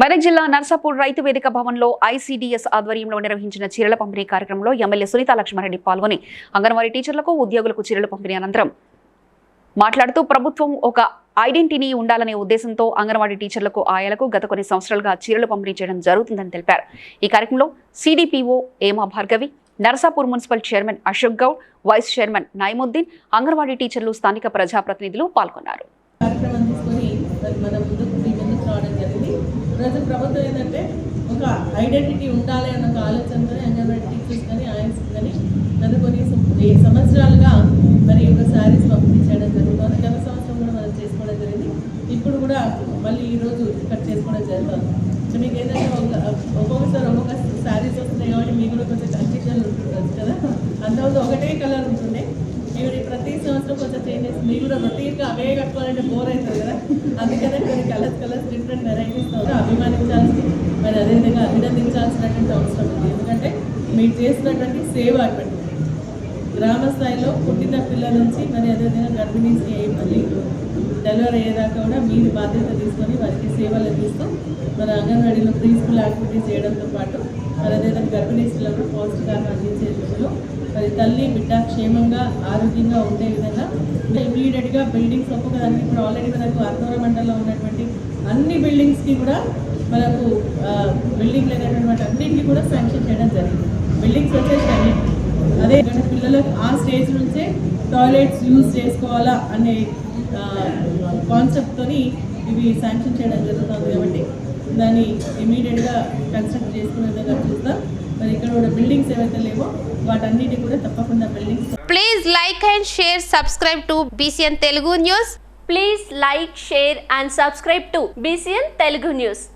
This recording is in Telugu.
మెదక్ జిల్లా నర్సాపూర్ రైతు వేదిక భవన్లో ఐసీడీఎస్ ఆధ్వర్యంలో నిర్వహించిన చీరల పంపిణీ కార్యక్రమంలో ఎమ్మెల్యే సునీత లక్ష్మారెడ్డి పాల్గొని అంగన్వాడీ టీచర్లకు ఉద్యోగులకు చీరల పంపిణీ అనంతరం మాట్లాడుతూ ప్రభుత్వం ఒక ఐడెంటిటీ ఉండాలనే ఉద్దేశంతో అంగన్వాడీ టీచర్లకు ఆయాలకు గత కొన్ని సంవత్సరాలుగా చీరలు పంపిణీ చేయడం జరుగుతుందని తెలిపారు. ఈ కార్యక్రమంలో సిడిపిఓ ఏమా Bhargavi Narsapur municipal chairman Ashok Goud vice chairman Naimuddin anganwadi టీచర్లు స్థానిక ప్రజాప్రతినిధులు పాల్గొన్నారు కార్యక్రమం తీసుకొని మరి మన ముందుకు మీ ముందుకు రావడం జరిగింది ఈరోజు ప్రభుత్వం ఏంటంటే ఒక ఐడెంటిటీ ఉండాలి అన్న ఒక ఆలోచనతో అంగన్వాడీ టీచర్స్ కానీ ఆయన్స్ కానీ గత కొన్ని సంవత్సరాలుగా మరి ఒక శారీస్ పంపిణీ చేయడం జరుగుతుంది గత సంవత్సరం కూడా మనం చేసుకోవడం జరిగింది. ఇప్పుడు కూడా మళ్ళీ ఈరోజు ఇక్కడ చేసుకోవడం జరుగుతుంది. సో మీకు ఏంటంటే ఒక మీరు కూడా రొటీన్గా అవే కట్టుకోవాలంటే బోర్ అవుతుంది కదా? అందుకనే కొన్ని కలర్స్ కలర్స్ డిఫరెంట్ వెరైటీస్ అభిమానించాల్సి మరి అదేవిధంగా అభినందించాల్సినటువంటి అవసరం ఉంది. ఎందుకంటే మీరు చేసినటువంటి సేవ అటువంటి గ్రామ స్థాయిలో పుట్టిన పిల్లల నుంచి మరి అదేవిధంగా అయ్యి మళ్ళీ డెలివరీ అయ్యేదాకా కూడా మీరు బాధ్యత తీసుకొని వారికి సేవలు అందిస్తూ మన అంగన్వాడీలో ప్రీ స్కూల్ యాక్టివిటీస్ చేయడంతో పాటు మరి అదేవిధంగా గర్భిణీ స్త్రీలకు పౌష్టికారం అందించే దిశలో మరి తల్లి బిడ్డ క్షేమంగా ఆరోగ్యంగా ఉండే విధంగా ఇమీడియట్గా బిల్డింగ్స్ ఒక్కొక్కదానికి ఇప్పుడు ఆల్రెడీ మనకు అర్ధవర మండలంలో ఉన్నటువంటి అన్ని బిల్డింగ్స్కి కూడా మనకు బిల్డింగ్ లేనటువంటి అన్నింటినీ కూడా శాంక్షన్ చేయడం జరిగింది. బిల్డింగ్స్ వచ్చేసి అదే పిల్లలకు ఆ స్టేజ్ నుంచే టాయిలెట్స్ యూజ్ చేసుకోవాలా అనే కాన్సెప్ట్తో ఇవి శాంక్షన్ చేయడం జరుగుతుంది కాబట్టి దాన్ని ఇమీడియట్గా కన్స్ట్రక్ట్ చేసుకునే విధంగా చూస్తాం మరి ఇక్కడ కూడా బిల్డింగ్స్ ఏవైతే లేవో వాటన్నిటి కూడా తప్పకుండా buildings please like and share subscribe to BCN Telugu news please like share and subscribe to BCN Telugu news